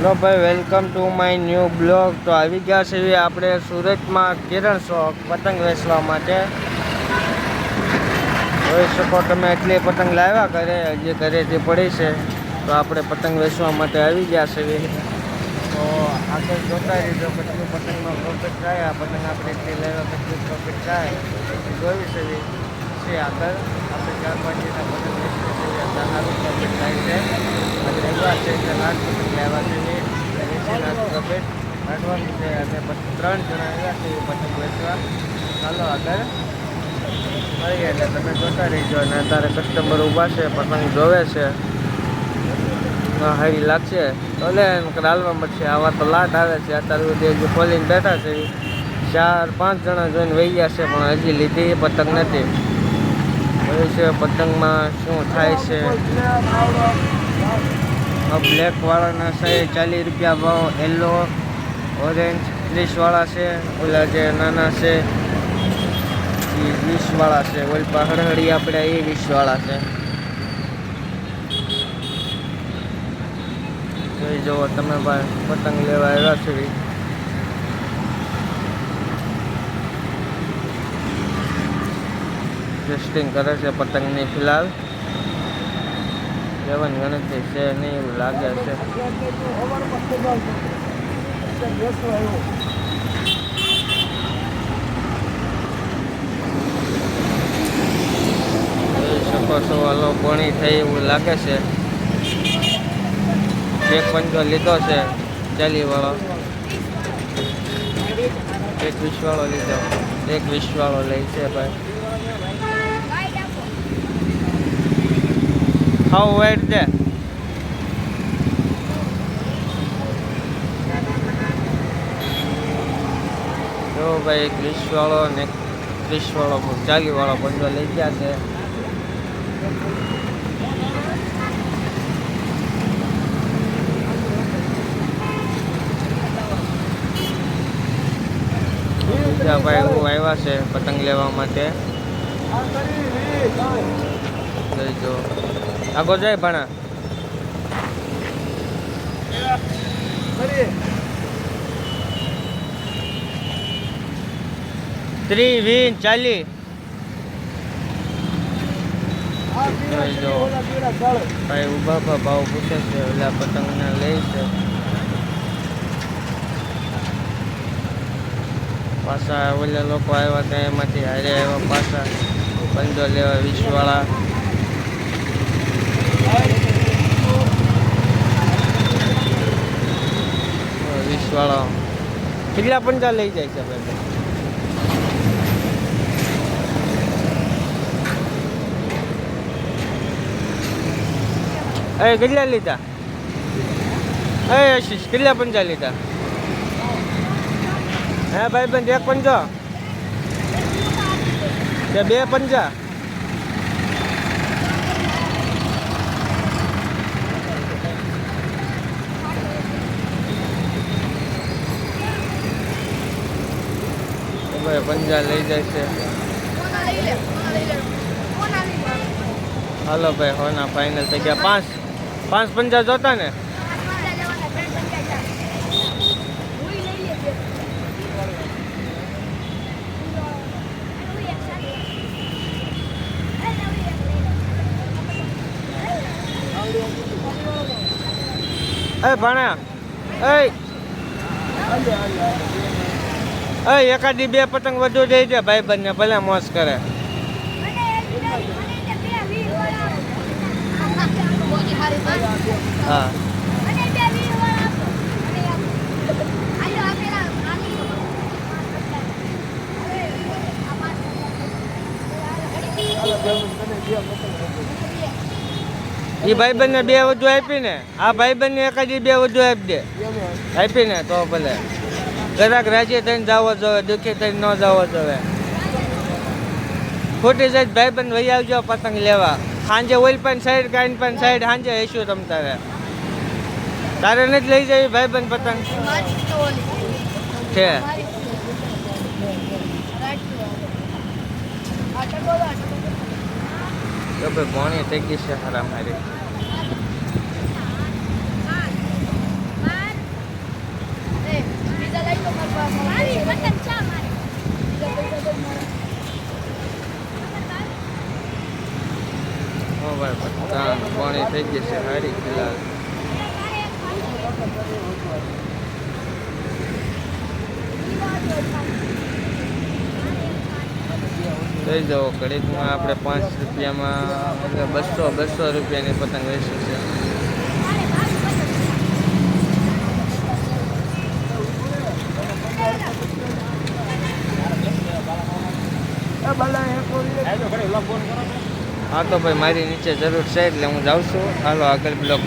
Hello ભાઈ, welcome to my new blog. તો આવી ગયા છે આપણે સુરતમાં કિરણ શોખ પતંગ વેચવા માટે. જોઈ શકો તમે એટલી પતંગ લાવ્યા ઘરે, હજી ઘરેથી પડી છે. તો આપણે પતંગ વેચવા માટે આવી ગયા છે તો આગળ જોતા રહીજો કેટલું પતંગમાં પ્રોફિટ થાય, આ પતંગ આપણે એટલી લેવા કેટલું પ્રોફિટ થાય. જોઈ છે છે આગળ. આપણે ચાર પાંચ છીએ ત્યાં સારું પ્રોફિટ થાય છે. અને રવિવાર છે એટલે લાસ્ટ પતંગ લેવા છે એસી લાખ પ્રોફિટ કાઢવાનું છે અને ત્રણ જણા આવ્યા છે એ પતંગ વેચવા. ચાલો આગળ. મળીએ એટલે તમે જોતા રહીજો. અને અત્યારે કસ્ટમર ઊભા છે, પતંગ જોવે છે. હારી લાગશે ભલે એમ હાલવા મળશે આવા તો લાટ આવે છે. અત્યારે સુધી હજી ખોલીને બેઠા છે. ચાર, પાંચ જણા જોઈને વહી ગયા છે, પણ હજી લીધી પતંગ નથી. હવે છે, પતંગમાં શું થાય છે? બ્લેક વાળાના છે ચાલીસ રૂપિયા ભાવ યલો ઓરેન્જ ત્રીસવાળા છે, ઓલા જે નાના છે, એ વીસવાળા છે. ઓલ હળહળી આપણે એ વીસવાળા છે. જોઈ જુઓ તમે ભાઈ, પતંગ લેવા આવ્યા છો. ઈ. ટેસ્ટિંગ કરે છે પતંગની ફિલહાલ. લેવન ગણતરી છે નહીં એવું લાગે છે. શકો છો હલો થઈ એવું લાગે છે. એક પંચો લીધો છે ચાલી વાળો. એક વિશ્વાળો લીધો. એક વિશ્વાળો લઈ છે ભાઈ. How wet there? જો ભાઈ, એક વાળો ને એક ત્રીસ વાળો ચાલી વાળો પંચો લઈ ગયા છે. ભાઈ હું આવ્યા છે પતંગ લેવા માટે. જો આગળ જાય ભણા. ત્રી વીન ચાલી ભાઈ ઊભા ભા ભાવ પૂછે છે ઓલા પતંગને લે છે. પાછા ઓલા લોકો આવ્યા હતા એમાંથી હારે આવ્યા પાછા. પંજો લેવા, વીસવાળા. વીસવાળા કેટલા પંજા લઈ જાય છે ભાઈ? એ, કેટલા લીધા? એ, આશીષ, કેટલા પંજા લીધા? હે ભાઈ બંધ એક પંચો બે પંજા? ભાઈ પંજા લઈ જાય છે. હાલો ભાઈ, હોના ફાઇનલ થઈ ગયા. પાંચ પાંચ પંજા જોતા ને? એ ભણા એ! એ, એકાદી બે પતંગ વધુ જઈ દે ભાઈ બંને ભલે મોસ કરે. હા. એ ભાઈ બંને બે વધુ આપી ને આ ભાઈ બંને એકાદી બે વધુ આપી દે. આપી ને તો ભલે. ગ્રાહક રાજી થઈને જવો જોવે દુઃખી થઈને ન જવો જોવે ખોટી જાય ભાઈ બંધ વહી આવજો પતંગ લેવા. સાંજે ઓઇલ પણ સાઈડ કાઈન પણ સાઈડ, સાંજે હઈશું તમ તારે તારે નથી લઈ જવી ભાઈ બંધ પતંગ? છે. તો ભાઈ ભણી થઈ ગઈ છે હારા મારી. ભાઈ પાણી થઈ ગઈ છે સારી ખીલા લઈ જાઓ ઘડીકમાં આપણે પાંચ રૂપિયામાં બસો બસો રૂપિયાની પતંગ વેચી છે. હા તો ભાઈ મારી નીચે જરૂર છે એટલે હું જાઉં છું. હાલો આગળ બ્લોક